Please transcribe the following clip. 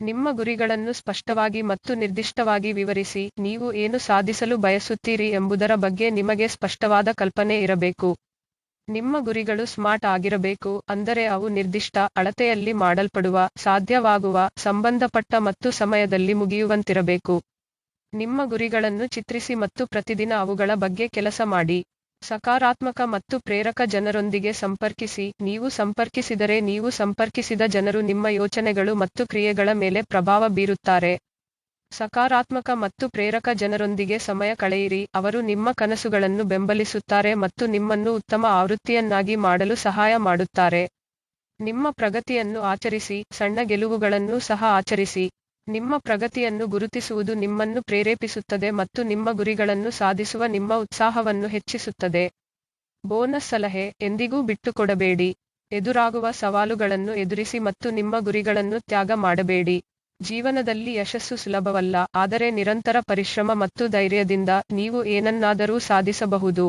ನಿಮ್ಮ ಗುರಿಗಳನ್ನು ಸ್ಪಷ್ಟವಾಗಿ ಮತ್ತು ನಿರ್ದಿಷ್ಟವಾಗಿ ವಿವರಿಸಿ ನೀವು ಏನು ಸಾಧಿಸಲು ಬಯಸುತ್ತೀರಿ ಎಂಬುದರ ಬಗ್ಗೆ ನಿಮಗೆ ಸ್ಪಷ್ಟವಾದ ಕಲ್ಪನೆ ಇರಬೇಕು. ನಿಮ್ಮ ಗುರಿಗಳು ಸ್ಮಾರ್ಟ್ ಆಗಿರಬೇಕು ಅಂದರೆ ಅವು ನಿರ್ದಿಷ್ಟ, ಅಳತೆಯಲ್ಲಿ ಮಾಡಲ್ಪಡುವ, ಸಾಧ್ಯವಾಗುವ, ಸಂಬಂಧಪಟ್ಟ ಮತ್ತು ಸಮಯದಲ್ಲಿ ಮುಗಿಯುವಂತಿರಬೇಕು. ನಿಮ್ಮ ಗುರಿಗಳನ್ನು ಚಿತ್ರಿಸಿ ಮತ್ತು ಪ್ರತಿದಿನ ಅವುಗಳ ಬಗ್ಗೆ ಕೆಲಸ ಮಾಡಿ. ಸಕಾರಾತ್ಮಕ ಮತ್ತು ಪ್ರೇರಕ ಜನರೊಂದಿಗೆ ಸಂಪರ್ಕಿಸಿ, ನೀವು ಸಂಪರ್ಕಿಸಿದರೆ ನೀವು ಸಂಪರ್ಕಿಸಿದ ಜನರು ನಿಮ್ಮ ಯೋಚನೆಗಳು ಮತ್ತು ಕ್ರಿಯೆಗಳ ಮೇಲೆ ಪ್ರಭಾವ ಬೀರುತ್ತಾರೆ. ಸಕಾರಾತ್ಮಕ ಮತ್ತು ಪ್ರೇರಕ ಜನರೊಂದಿಗೆ ಸಮಯ ಕಳೆಯಿರಿ, ಅವರು ನಿಮ್ಮ ಕನಸುಗಳನ್ನು ಬೆಂಬಲಿಸುತ್ತಾರೆ ಮತ್ತು ನಿಮ್ಮನ್ನು ಉತ್ತಮ ಆವೃತ್ತಿಯನ್ನಾಗಿ ಮಾಡಲು ಸಹಾಯ ಮಾಡುತ್ತಾರೆ. ನಿಮ್ಮ ಪ್ರಗತಿಯನ್ನು ಆಚರಿಸಿ, ಸಣ್ಣ ಗೆಲುವುಗಳನ್ನೂ ಸಹ ಆಚರಿಸಿ. ನಿಮ್ಮ ಪ್ರಗತಿಯನ್ನು ಗುರುತಿಸುವುದು ನಿಮ್ಮನ್ನು ಪ್ರೇರೇಪಿಸುತ್ತದೆ ಮತ್ತು ನಿಮ್ಮ ಗುರಿಗಳನ್ನು ಸಾಧಿಸುವ ನಿಮ್ಮ ಉತ್ಸಾಹವನ್ನು ಹೆಚ್ಚಿಸುತ್ತದೆ. ಬೋನಸ್ ಸಲಹೆ, ಎಂದಿಗೂ ಬಿಟ್ಟುಕೊಡಬೇಡಿ. ಎದುರಾಗುವ ಸವಾಲುಗಳನ್ನು ಎದುರಿಸಿ ಮತ್ತು ನಿಮ್ಮ ಗುರಿಗಳನ್ನು ತ್ಯಾಗ ಮಾಡಬೇಡಿ. ಜೀವನದಲ್ಲಿ ಯಶಸ್ಸು ಸುಲಭವಲ್ಲ, ಆದರೆ ನಿರಂತರ ಪರಿಶ್ರಮ ಮತ್ತು ಧೈರ್ಯದಿಂದ ನೀವು ಏನನ್ನಾದರೂ ಸಾಧಿಸಬಹುದು.